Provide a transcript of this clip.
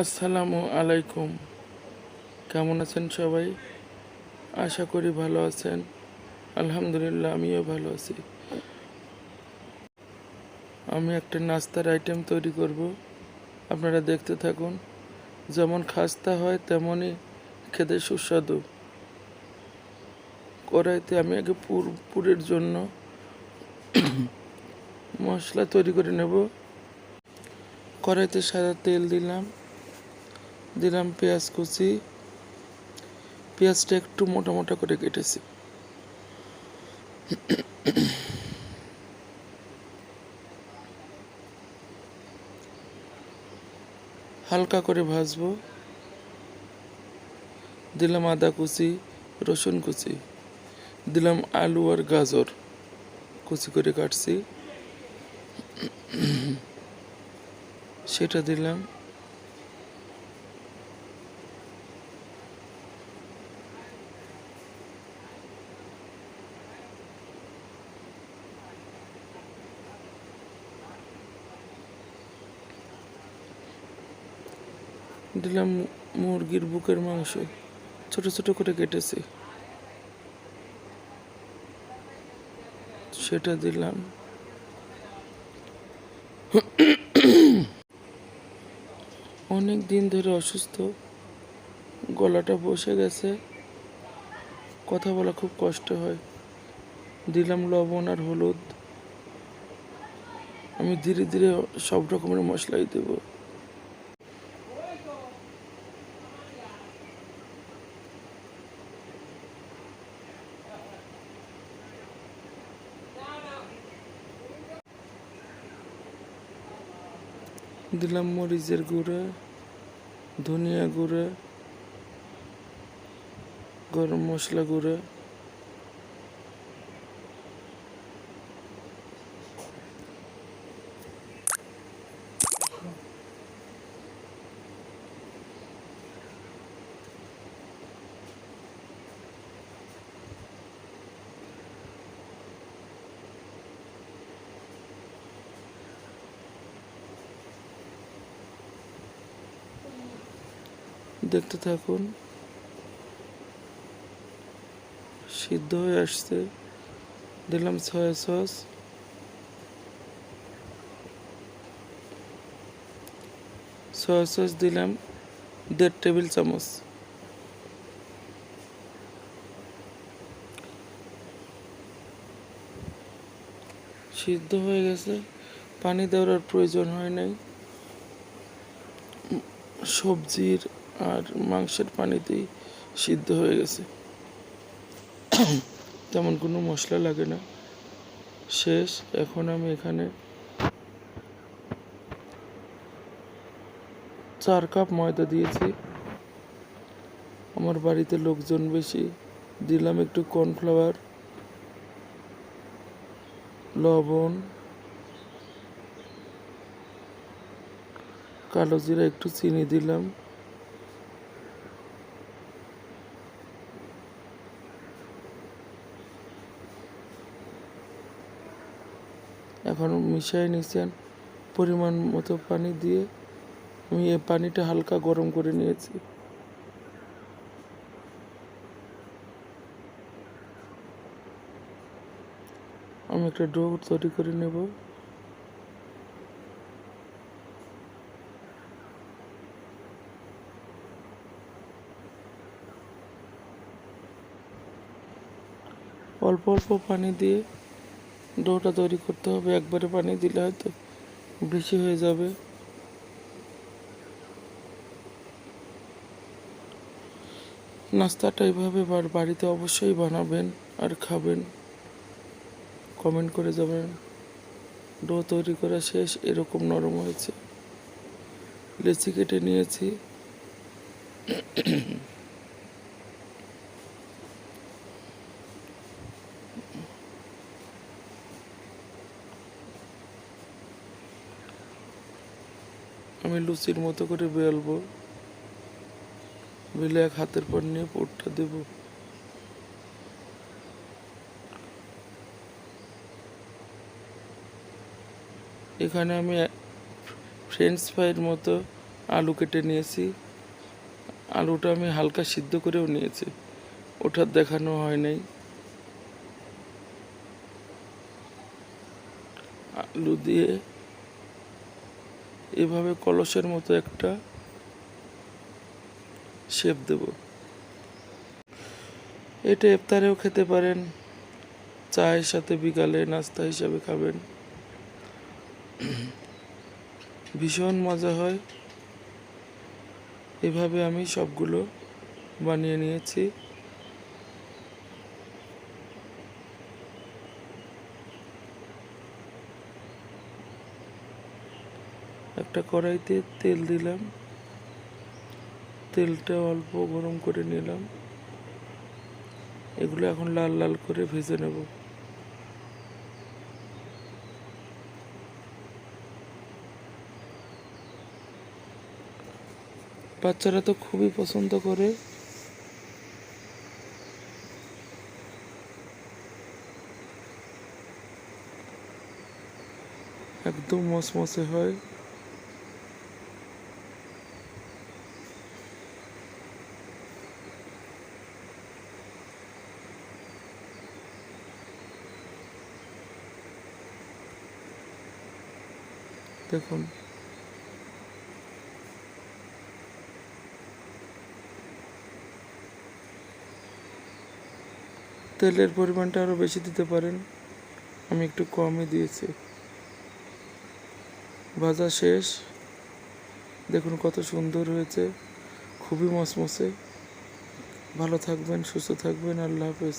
আসসালামু আলাইকুম। কেমন আছেন সবাই? আশা করি ভালো আছেন। আলহামদুলিল্লাহ, আমিও ভালো আছি। আমি একটা নাস্তার আইটেম তৈরি করব। আপনারা দেখতে থাকুন। যেমন খাস্তা হয়, তেমনই খেতে সুস্বাদু। কড়াইতে আমি আগে পুর, পুরের জন্য মশলা তৈরি করে নেব। কড়াইতে সাদা তেল দিলাম। দিলাম পেঁয়াজ কুচি। পেঁয়াজটা একটু মোটা মোটা করে কেটেছি। হালকা করে ভাজবো। দিলাম আদা কুচি, রসুন কুচি। দিলাম আলু আর গাজর কুচি করে কাটছি। সেটা দিলাম। দিলাম মুরগির বুকের মাংস। ছোট ছোট করে কেটেছি। সেটা দিলাম। অনেক দিন ধরে অসুস্থ। গলাটা বসে গেছে। কথা বলা খুব কষ্ট হয়। দিলাম লবণ আর হলুদ। আমি ধীরে ধীরে সব রকমের মশলাই দেবো। দিলাম মরিচের গুঁড়ো ধনিয়া গুঁড়ো গরম মশলা গুঁড়া। দেখতে থাকুন। সিদ্ধ হয়ে আসছে। দিলাম সয়া সস সয়া সস দিলাম দেড় টেবিল চামচ। সিদ্ধ হয়ে গেছে। পানি দেওয়ার প্রয়োজন হয় নাই। সবজির আর মাংসের পানিতেই সিদ্ধ হয়ে গেছে। তেমন কোনো মশলা লাগে না। শেষ, এখন আমি এখানে চার কাপ ময়দা দিয়েছি। আমার বাড়িতে লোকজন বেশি। দিলাম একটু কর্নফ্লাওয়ার, লবণ, কালো জিরা, একটু চিনি দিলাম। এখন মিশিয়ে নিয়েছেন। পরিমাণ মতো পানি দিয়ে আমি এই পানিটা হালকা গরম করে নিয়েছি। আমি একটা ডো তৈরি করে নেব। অল্প অল্প পানি দিয়ে ডোটা তৈরি করতে হবে, একবারে পানি দিলে হয়তো বেশি হয়ে যাবে। নাস্তাটা এইভাবে বাড়িতে অবশ্যই বানাবেন আর খাবেন। কমেন্ট করে যাবেন ডো তৈরি করা শেষ, এরকম নরম হয়েছে। লেচি কেটে নিয়েছি। আমি লুচির মতো করে বেলবো। বেলে এক হাতের পর নিয়ে পোটটা দেব। এখানে আমি ফ্রেঞ্চ ফ্রাইয়ের মতো আলু কেটে নিয়েছি। আলুটা আমি হালকা সিদ্ধ করেও নিয়েছি। ওটার দেখানো হয় নাই। আলু দিয়ে এভাবে কলসের মতো একটা শেপ দেব। এটা ইফতারেও খেতে পারেন, চায়ের সাথে বিকালে নাস্তা হিসাবে খাবেন। ভীষণ মজা হয়। এভাবে আমি সবগুলো বানিয়ে নিয়েছি। একটা কড়াইতে তেল দিলাম। তেলটা অল্প গরম করে নিলাম। এগুলো এখন লাল লাল করে ভেজে নেব। বাচ্চারা তো খুবই পছন্দ করে। একদম মসমসে হয়। দেখুন। তেলের পরিমাণটা আরও বেশি দিতে পারেন। আমি একটু কমই দিয়েছি। ভাজা শেষ। দেখুন কত সুন্দর হয়েছে। খুবই মসমসে ভালো থাকবেন, সুস্থ থাকবেন। আল্লাহ হাফেজ।